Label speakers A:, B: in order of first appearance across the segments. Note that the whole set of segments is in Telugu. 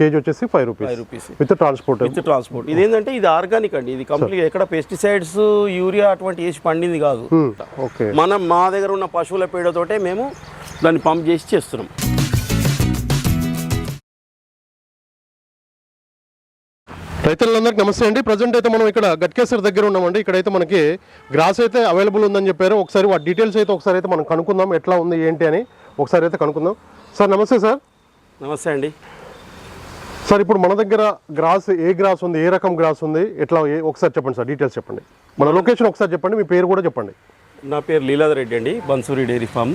A: కేజీ వచ్చేసి five
B: five
A: rupees
B: rupees
A: with transport
B: with transport ఇదేంటంటే ఇది ఆర్గానిక్ అండి. ఇది కంప్లీట్ ఎక్కడ పెస్టిసైడ్స్ యూరియా అటువంటి వేసి పండింది కాదు.
A: ఓకే
B: మనం మా దగ్గర ఉన్న పశువుల పేడతోటే మేము దాన్ని పంప్ చేసి చేస్తున్నాం.
A: రైతులందరికీ నమస్తే అండి. ప్రజెంట్ అయితే మనం ఇక్కడ గట్కేసర్ దగ్గర ఉన్నామండి. ఇక్కడైతే మనకి గ్రాస్ అయితే అవైలబుల్ ఉందని చెప్పారు. ఒకసారి వాటి డీటెయిల్స్ అయితే ఒకసారి అయితే మనం కనుక్కుందాం. ఎట్లా ఉంది ఏంటి అని ఒకసారి అయితే కనుక్కుందాం. సార్ నమస్తే సార్
B: నమస్తే అండి.
A: సార్ ఇప్పుడు మన దగ్గర గ్రాస్ ఏ గ్రాస్ ఉంది ఏ రకం గ్రాస్ ఉంది? ఎట్లా ఒకసారి చెప్పండి సార్ డీటెయిల్స్ చెప్పండి. మన లొకేషన్ ఒకసారి చెప్పండి మీ పేరు కూడా చెప్పండి.
B: నా పేరు లీలాధర్ రెడ్డి అండి బన్సూరి డైరీ ఫామ్.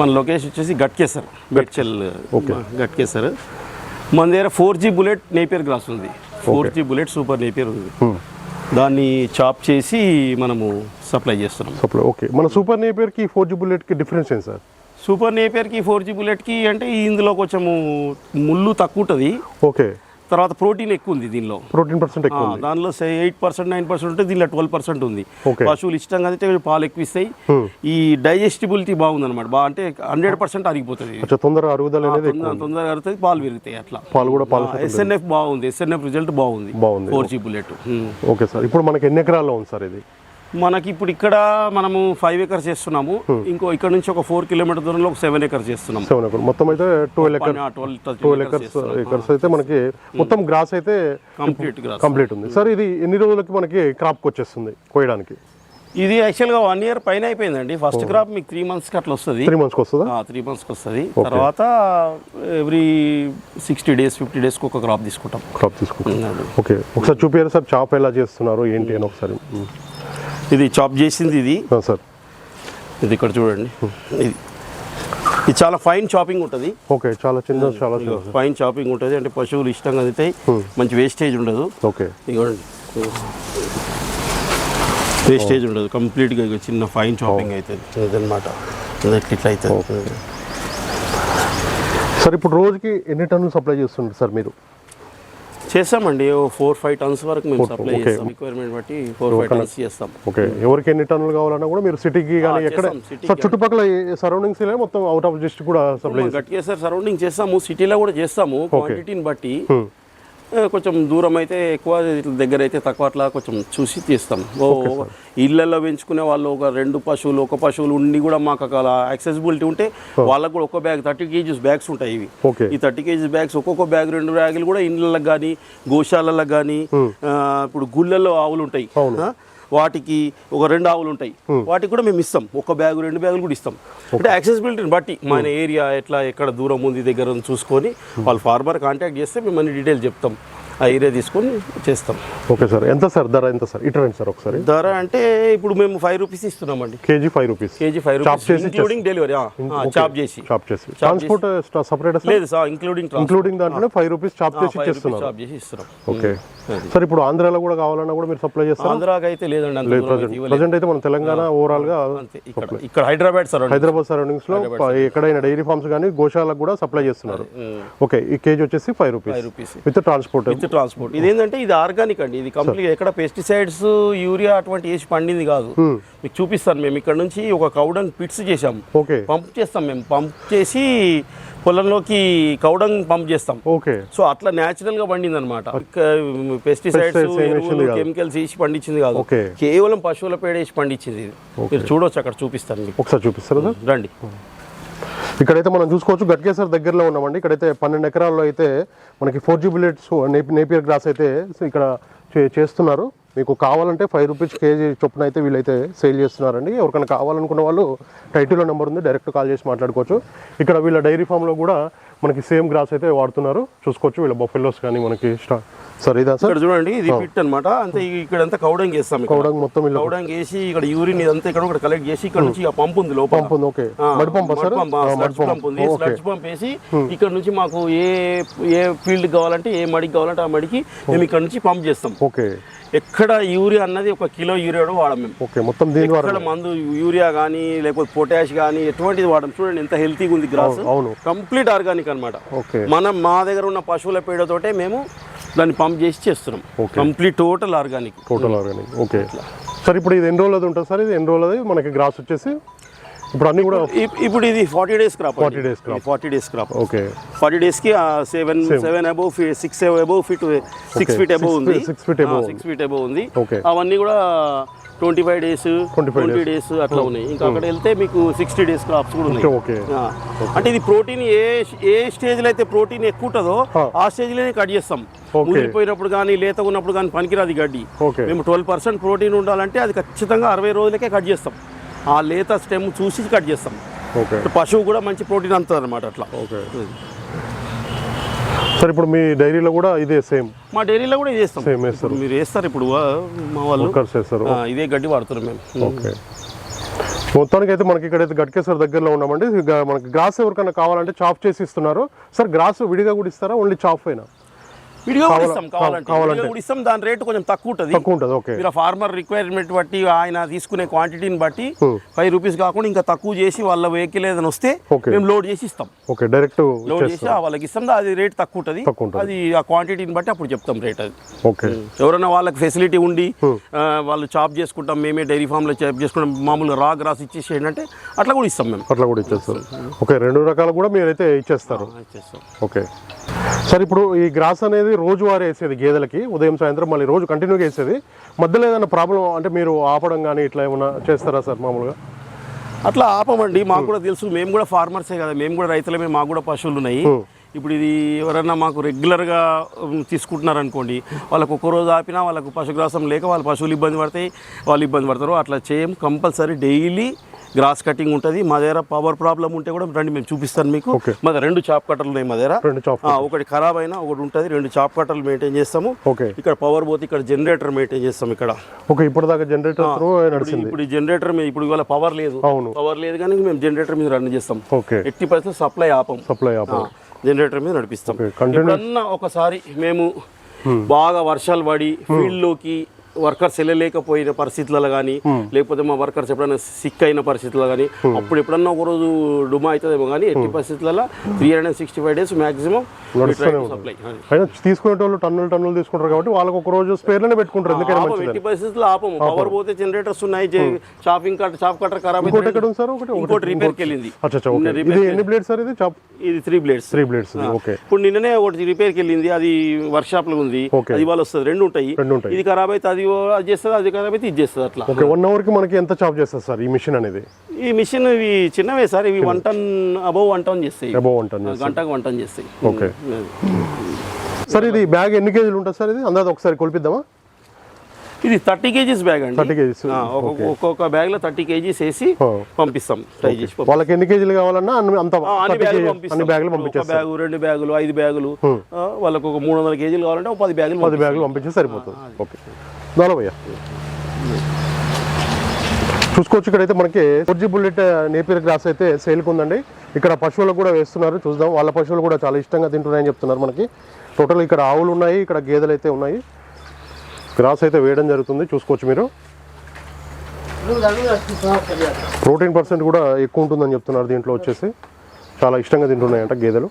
B: మన లొకేషన్ వచ్చేసి గట్కేసర్ గట్చెల్ గట్కేసర్. మన దగ్గర four G bullet napier grass ఉంది. Four G bullet super napier ఉంది. దాన్ని చాప్ చేసి మనము సప్లై చేస్తున్నాం.
A: Supply okay. మన సూపర్ నేపియర్కి ఫోర్ జీ బుల్లెట్కి డిఫరెన్స్ ఏంటి సార్?
B: సూపర్ నేపియర్కి ఫోర్ జీ బుల్లెట్కి అంటే ఇందులో కొంచెము ముళ్ళు తక్కువ ఉంటుంది
A: ఓకే.
B: తర్వాత ప్రోటీన్ ఎక్కువ ఉంది దీనిలో.
A: ప్రోటీన్ పర్సెంట్ ఎక్కువ
B: దానిలో ఎయిట్ పర్సెంట్ నైన్ పర్సెంట్ ఉంటే దీనిలో ట్వెల్వ్ పర్సెంట్ ఉంది. పశువులు ఇష్టంగా అయితే పాలు ఎక్కువ ఇస్తాయి ఈ డైజెస్టిబిలిటీ బాగుంది అనమాట బా అంటే హండ్రెడ్ పర్సెంట్ అరిగిపోతుంది
A: కొంచెం తొందరగా అరుగుదల
B: తొందరగా అరుగుతుంది పాలు పెరుగుతాయి అట్లా.
A: పాలు కూడా పాలు
B: ఎస్ఎన్ఎఫ్ బాగుంది ఎస్ఎన్ఎఫ్ రిజల్ట్ బాగుంది.
A: బాగుంది.
B: Four G bullet.
A: Okay sir ఇప్పుడు మనకి ఎన్ని ఎకరాల్లో ఉంది సార్ ఇది?
B: మనకి ఇప్పుడు ఇక్కడ మనము ఫైవ్ ఎకర్స్ చేస్తున్నాము. ఇంకో ఇక్కడ నుంచి ఒక ఫోర్ కిలోమీటర్ దూరంలో ఒక సెవెన్ ఎకర్స్ చేస్తున్నాం
A: సెవెన్ మొత్తం అయితే twelve acre twelve acres acres అయితే మనకి మొత్తం గ్రాస్ అయితే
B: కంప్లీట్
A: కంప్లీట్ ఉంది. సార్ ఇది ఎన్ని రోజులకి మనకి క్రాప్కి వచ్చేస్తుంది కోయడానికి?
B: ఇది యాక్చువల్గా వన్ ఇయర్ పైన అయిపోయిందండి. ఫస్ట్ క్రాప్ మీకు త్రీ మంత్స్కి అట్లా వస్తుంది.
A: త్రీ మంత్స్కి వస్తుందా?
B: త్రీ మంత్స్కి వస్తుంది. తర్వాత ఎవ్రీ సిక్స్టీ డేస్ ఫిఫ్టీ డేస్కి ఒక క్రాప్ తీసుకుంటాం.
A: క్రాప్ తీసుకుంటాం. ఓకే ఒకసారి చూపించారు సార్ చాప్ ఎలా చేస్తున్నారు? ఏంటి అని ఒకసారి.
B: ఇది చాప్ చేసింది ఇది.
A: సార్.
B: ఇది ఇక్కడ చూడండి. ఇది. ఇది చాలా ఫైన్ చాపింగ్ ఉంటుంది.
A: ఓకే చాలా చిన్న చాలా
B: ఫైన్ చాపింగ్ ఉంటుంది. అంటే పశువులు ఇష్టంగా అవుతాయి మంచి వేస్టేజ్ ఉండదు.
A: ఓకే.
B: ఇదిగోండి. వేస్టేజ్ ఉండదు. కంప్లీట్గా చిన్న ఫైన్ చాపింగ్ అవుతుంది ఇదన్నమాట. ఇది ఇట్లా అవుతుంది
A: సార్ ఇప్పుడు రోజుకి ఎన్ని టన్నులు సప్లై చేస్తుంటారు సార్ మీరు?
B: చేస్తామండి. ఫోర్ ఫైవ్ టన్స్ వరకు మేము సప్లై. చేస్తాం. రిక్వైర్మెంట్ బట్టి ఫోర్ ఫైవ్ టన్స్ చేస్తాం.
A: ఓకే ఎవరికి ఎన్ని టన్నులు కావాలన్నా కూడా మీరు సిటీకి కానీ ఎక్కడ సార్ చుట్టుపక్కల సరౌండింగ్స్ మొత్తం అవుట్ ఆఫ్ డిస్ట్రిక్ట్ కూడా సప్లై
B: గట్టిగా సార్ సరౌండింగ్ చేస్తాము. సిటీలో కూడా చేస్తాము. క్వాంటిటీని బట్టి ఏ, కొంచెం దూరం అయితే ఎక్కువ ఇట్లా దగ్గర అయితే తక్కువ అట్లా కొంచెం చూసి తీస్తాం. ఓ ఇళ్ళల్లో పెంచుకునే వాళ్ళు ఒక రెండు పశువులు ఒక పశువులు ఉండి కూడా మాకు అలా యాక్సెసిబిలిటీ ఉంటే వాళ్ళకు కూడా ఒక బ్యాగ్ థర్టీ కేజీస్ బ్యాగ్స్ ఉంటాయి ఇవి. ఈ థర్టీ కేజీస్ బ్యాగ్స్ ఒక్కొక్క బ్యాగ్ రెండు బ్యాగులు కూడా ఇండ్లకు కానీ గోశాలలకు కానీ ఇప్పుడు గుళ్ళల్లో ఆవులు ఉంటాయి. వాటికి ఒక రెండు ఆవులు ఉంటాయి. వాటికి కూడా మేము ఇస్తాం. ఒక బ్యాగ్ రెండు బ్యాగులు కూడా ఇస్తాం. అంటే యాక్సెసిబిలిటీని బట్టి మన ఏరియా ఎట్లా ఎక్కడ దూరం ఉంది దగ్గర చూసుకొని వాళ్ళు ఫార్మర్ కాంటాక్ట్ చేస్తే మేము అన్ని డీటెయిల్ చెప్తాం. ఆ ఏరియా తీసుకొని చేస్తాం.
A: Okay sir. ఎంత సార్? ధర ఎంత సార్? ఇటు రండి సార్ ఒకసారి.
B: ధర అంటే ఇప్పుడు మేము ఫైవ్ రూపీస్ ఇస్తున్నామండి.
A: KG five rupees
B: KG five rupees
A: చేసి
B: ఇంక్లూడింగ్ డెలివరీ చాప్ చేసి.
A: చాప్ చేసి. ట్రాన్స్పోర్ట్ సపరేట్
B: లేదు సార్ ఇంక్లూడింగ్
A: ఇంక్లూడింగ్ దాంట్లోనే ఫైవ్ రూపీస్ చాప్ చేసి ఇచ్చేస్తున్నారు.
B: చాప్ చేసి ఇస్తున్నాం.
A: ఓకే. సార్ ఇప్పుడు ఆంధ్రాలో కూడా కావాలన్నా కూడా మీరు సప్లై చేస్తారు?
B: ఆంధ్రాకి అయితే లేదండి ఇవ్వలేదు.
A: ప్రజెంట్ అయితే మన తెలంగాణ
B: ఓవరాల్గా ఇక్కడ హైదరాబాద్ సార్
A: హైదరాబాద్ సరౌండింగ్స్లో ఎక్కడైనా డైరీ ఫార్మ్స్ కానీ గోశాలకు కూడా సప్లై చేస్తున్నారు. ఓకే ఈ కేజీ వచ్చేసి five rupees
B: rupees
A: with transport
B: with transport. ఇది ఏంటంటే ఇది ఆర్గానిక్ అండి. ఇది కంప్లీట్ ఎక్కడ పెస్టిసైడ్స్ యూరియా అటువంటి వేసి పండింది కాదు. మీకు చూపిస్తాను మేము. ఇక్కడ నుంచి ఒక కౌడంగ్ పిట్స్
A: ఓకే.
B: పంప్ చేస్తాం మేము. పంప్ చేసి పొలంలోకి కౌడంగ్ పంప్ చేస్తాం.
A: ఓకే.
B: సో అట్లా న్యాచురల్గా పండింది అనమాట పెస్టిసైడ్స్. కెమికల్స్ వేసి పండించింది కాదు. కేవలం పశువుల పేడ వేసి పండించింది ఇది. మీరు చూడొచ్చు అక్కడ చూపిస్తాను మీకు.
A: ఒకసారి చూపిస్తారా
B: రండి.
A: ఇక్కడైతే మనం చూసుకోవచ్చు గట్కేసర్ దగ్గరలో ఉన్నామండి. ఇక్కడైతే పన్నెండు ఎకరాల్లో అయితే మనకి four G bullets napier grass అయితే ఇక్కడ చే- చేస్తున్నారు. మీకు కావాలంటే ఫైవ్ రూపీస్ కేజీ చొప్పున అయితే వీళ్ళైతే సేల్ చేస్తున్నారండి. ఎవరికైనా కావాలనుకున్న వాళ్ళు టైటిల్లో నెంబర్ ఉంది డైరెక్ట్ కాల్ చేసి మాట్లాడుకోవచ్చు. ఇక్కడ వీళ్ళ డైరీ ఫామ్లో కూడా మనకి సేమ్ గ్రాస్ అయితే వాడుతున్నారు. చూసుకోవచ్చు వీళ్ళ బొఫెల్లోస్ కానీ మనకి సార్ ఇదా సార్?
B: ఇక్కడ చూడండి ఇది పిట్ అన్నమాట. అంతే ఇక్కడ అంతా కౌడంగ్ చేస్తాం ఇక్కడ.
A: కౌడంగ్ మొత్తం
B: కౌడంగ్ వేసి ఇక్కడ యూరిన్ ఇదంతా ఇక్కడ ఒకటి కలెక్ట్ చేసి ఇక్కడ నుంచి ఆ పంప్ ఉంది లోపల.
A: పంప్ ఉంది ఓకే. మడి పంపా సార్?
B: మడ్ పంప్, ఉంది. స్లడ్జ్ పంప్ వేసి ఇక్కడ నుంచి మాకు ఏ ఏ ఫీల్డ్ కావాలంటే ఏ మడికి కావాలంటే ఆ మడికి మేము ఇక్కడ నుంచి పంప్ చేస్తాం.
A: ఓకే.
B: ఎక్కడ యూరియా అన్నది ఒక కిలో యూరియా కూడా వాడం మేము.
A: ఓకే మొత్తం దీని
B: ఎక్కడ మందు యూరియా కానీ లేకపోతే పొటాష్ కానీ ఎటువంటిది వాడడం చూడండి ఎంత హెల్తీగా ఉంది గ్రాస్.
A: అవును
B: కంప్లీట్ ఆర్గానిక్ అన్నమాట.
A: ఓకే.
B: మనం మా దగ్గర ఉన్న పశువుల పేడతోటే మేము దాన్ని పంప్ చేసి చేస్తున్నాం. Complete total organic.
A: Total organic. Okay. Sir ఇప్పుడు ఇది ఎన్ని రోజులది ఉంటుంది సార్? ఇది ఎన్ని రోజులది? మనకి గ్రాస్ వచ్చేసి ఇప్పుడు అన్ని కూడా
B: ఇప్- ఇప్పుడు ఇది forty days crop
A: 40 days crop.
B: Forty days crop.
A: Okay.
B: Forty డేస్కి seven seven above six above feet six. Feet above ఉంది.
A: six feet above
B: six feet above ఉంది. అవన్నీ కూడా twenty five days
A: 25
B: twenty days. అట్లా ఉన్నాయి. ఇంకా అక్కడ వెళ్తే మీకు సిక్స్టీ డేస్ క్రాప్స్ కూడా ఉన్నాయి. అంటే ఇది ప్రోటీన్ ఏ ఏ స్టేజ్లో అయితే ప్రోటీన్ ఎక్కువ ఉంటుందో
A: ఆ.
B: ఆ స్టేజ్లోనే కట్ చేస్తాం. ముదిరిపోయినప్పుడు కానీ లేతగా ఉన్నప్పుడు కానీ పనికిరాదు గడ్డి. మేము ట్వెల్వ్ పర్సెంట్ ప్రోటీన్ ఉండాలంటే అది ఖచ్చితంగా అరవై రోజులకే కట్ చేస్తాం. ఆ లేత స్టెమ్ చూసి కట్ చేస్తాం. పశువు కూడా మంచి ప్రోటీన్ అందుతుంది అనమాట అట్లా.
A: ఓకే. సార్ ఇప్పుడు మీ డైరీలో కూడా ఇదే సేమ్.
B: మా డైరీలో కూడా ఇది
A: సేమ్ వేస్తారు
B: మీరు వేస్తారు ఇప్పుడు మా వాళ్ళు
A: వర్కర్స్
B: ఆ, ఇదే గడ్డి వాడుతున్నాం మేము.
A: ఓకే. మొత్తానికి అయితే మనకి ఇక్కడైతే గట్కేశ్వర్ దగ్గరలో ఉన్నామండి. మనకి గ్రాస్ ఎవరికైనా కావాలంటే చాప్ చేసి ఇస్తున్నారు. సార్ గ్రాస్ విడిగా కూడా ఇస్తారా? ఓన్లీ చాప్ అయినా
B: కూడా ఇస్తాం కావాలంటే. కూడా ఇస్తాం. దాని రేటు కొంచెం తక్కువ ఉంటుంది.
A: తక్కువ ఉంటుంది ఓకే.
B: మీరు ఫార్మర్ రిక్వైర్మెంట్ బట్టి ఆయన తీసుకునే క్వాంటిటీని బట్టి. ఫైవ్ రూపీస్ కాకుండా ఇంకా తక్కువ చేసి వాళ్ళ వెహికల్ ఏదైనా వస్తే. మేము లోడ్ చేసి ఇస్తాం.
A: ఓకే డైరెక్ట్
B: లోడ్ చేసి వాళ్ళకి ఇస్తాం. అది రేట్ తక్కువ ఉంటుంది. అది ఆ క్వాంటిటీని బట్టి అప్పుడు చెప్తాం రేట్ అది.
A: ఓకే.
B: ఎవరైనా వాళ్ళకి ఫెసిలిటీ ఉండి వాళ్ళు చాప్ చేసుకుంటాం. మేమే డైరీ ఫామ్లో చాప్ చేసుకుంటాం. మామూలుగా రా గ్రాస్ ఇచ్చేసి ఏంటంటే అట్లా కూడా ఇస్తాం మేము.
A: అట్లా కూడా ఇచ్చేస్తారు. ఓకే రెండు రకాలు కూడా మీరైతే ఇచ్చేస్తారు.
B: ఇచ్చేస్తాం.
A: ఓకే. సార్ ఇప్పుడు ఈ గ్రాస్ అనేది రోజువారీ వేసేది గేదెలకి ఉదయం సాయంత్రం మళ్ళీ రోజు కంటిన్యూగా వేసేది. మధ్యలో ఏదైనా ప్రాబ్లం అంటే మీరు ఆపడం కానీ ఇట్లా ఏమైనా చేస్తారా సార్ మామూలుగా?
B: అట్లా ఆపమండి. మాకు కూడా తెలుసు మేము కూడా ఫార్మర్సే కదా. మేము కూడా రైతులమే మాకు కూడా పశువులు ఉన్నాయి. ఇప్పుడు ఇది ఎవరన్నా మాకు రెగ్యులర్గా ఉమ్, తీసుకుంటున్నారు అనుకోండి వాళ్ళకు ఒక్క రోజు ఆపినా వాళ్ళకు పశుగ్రాసం లేక వాళ్ళ పశువులు ఇబ్బంది పడతాయి వాళ్ళు ఇబ్బంది పడతారు. అట్లా చేయం కంపల్సరీ డైలీ గ్రాస్ కటింగ్ ఉంటుంది మా దగ్గర పవర్ ప్రాబ్లం ఉంటే కూడా రండి మేము చూపిస్తాను మీకు. మా దగ్గర రెండు చాప్ కట్టలు ఉన్నాయి మా దగ్గర. ఒకటి ఖరాబ్ అయినా ఒకటి ఉంటుంది రెండు చాప్ కట్టలు మెయింటైన్ చేస్తాము. ఇక్కడ పవర్ పోతే ఇక్కడ జనరేటర్ మెయింటైన్ చేస్తాం ఇక్కడ.
A: ఓకే ఇప్పటిదాకా జనరేటర్ త్రూ నడిచింది.
B: ఇప్పుడు ఈ జనరేటర్ మీద ఇప్పుడు ఇవాళ పవర్ లేదు. పవర్ లేదు కానీ మేము జనరేటర్ మీద రన్ చేస్తాం. ఎట్టి పరిస్థితి సప్లై ఆపం.
A: సప్లై ఆప.
B: జనరేటర్ మీద నడిపిస్తాం. ఎప్పుడన్నా ఒకసారి మేము బాగా వర్షాలు పడి ఫీల్డ్లోకి వర్కర్స్ వెళ్ళలేకపోయిన పరిస్థితులలో కానీ లేకపోతే మా వర్కర్స్ ఎప్పుడైనా సిక్ అయిన పరిస్థితుల్లో కానీ అప్పుడు ఎప్పుడన్నా ఒక రోజు డుమా అవుతుందేమో కానీ ఎట్టి పరిస్థితులలో three hundred sixty five days maximum supply
A: తీసుకునే వాళ్ళు టన్నులు టన్నులు తీసుకుంటారు కాబట్టి వాళ్ళకి ఒక రోజు స్పేర్లోనే పెట్టుకుంటారు
B: ఎట్టి పరిస్థితుల్లో ఆపము పవర్ పోతే జనరేటర్స్ ఉన్నాయి షాపింగ్ కట్ షాప్ కట్టర్ ఖరాబ్
A: ఇంకోటి ఎక్కడ ఉంది సార్? ఒకటి
B: ఇంకోటి రిపేర్కి వెళ్ళింది
A: ఇది ఎన్ని బ్లేడ్స్ సార్ ఇది? చాప్
B: ఇది three blades
A: three blades okay.
B: ఇప్పుడు నిన్ననే ఒకటి రిపేర్కి వెళ్ళింది అది వర్క్ షాప్లో ఉంది. అది ఇవాళ వస్తుంది. రెండు ఉంటాయి. ఇది ఖరాబ్ అయితే అది అది చేస్తుంది అది అయితే ఇది చేస్తుంది అట్లా.
A: ఓకే వన్ అవర్కి మనకి ఎంత చాప్ చేస్తారు సార్ ఈ మిషన్ అనేది?
B: ఈ మిషన్ ఇవి చిన్నవే సార్ ఇవి one ton above one ton చేస్తాయి.
A: అబౌవ్ వన్ టన్
B: గంటకు వన్ టన్ చేస్తాయి.
A: ఓకే. సార్ ఇది బ్యాగ్ ఎన్ని కేజీలు ఉంటుంది సార్ ఇది? అందాజ ఒకసారి కొలిపిద్దామా?
B: ఇది థర్టీ కేజీస్ బ్యాగ్ అండి.
A: 30 kgs.
B: ఆ, ఒక్కొక్క- బ్యాగ్లో థర్టీ కేజీస్ వేసి. పంపిస్తాం ట్రై చేసి.
A: వాళ్ళకి ఎన్ని కేజీలు కావాలన్నా అంత
B: అన్ని
A: 30
B: బ్యాగులు
A: పంపించేస్తారు.
B: బ్యాగు రెండు బ్యాగులు ఐదు బ్యాగులు. వాళ్ళకు ఒక మూడు వందల కేజీలు కావాలంటే పది బ్యాగులు
A: పది బ్యాగులు పంపించి సరిపోతుంది. ఓకే. దాని భయ్యా చూసుకోవచ్చు ఇక్కడైతే మనకి four G bullet napier grass అయితే సేల్కి ఉందండి. ఇక్కడ పశువులకు కూడా వేస్తున్నారు చూద్దాం. వాళ్ళ పశువులు కూడా చాలా ఇష్టంగా తింటున్నాయని చెప్తున్నారు మనకి. టోటల్ ఇక్కడ ఆవులు ఉన్నాయి ఇక్కడ గేదెలు అయితే ఉన్నాయి. గ్రాస్ అయితే వేయడం జరుగుతుంది చూసుకోవచ్చు మీరు. ప్రోటీన్ పర్సెంట్ కూడా ఎక్కువ ఉంటుందని చెప్తున్నారు దీంట్లో వచ్చేసి. చాలా ఇష్టంగా తింటున్నాయంట గేదెలు.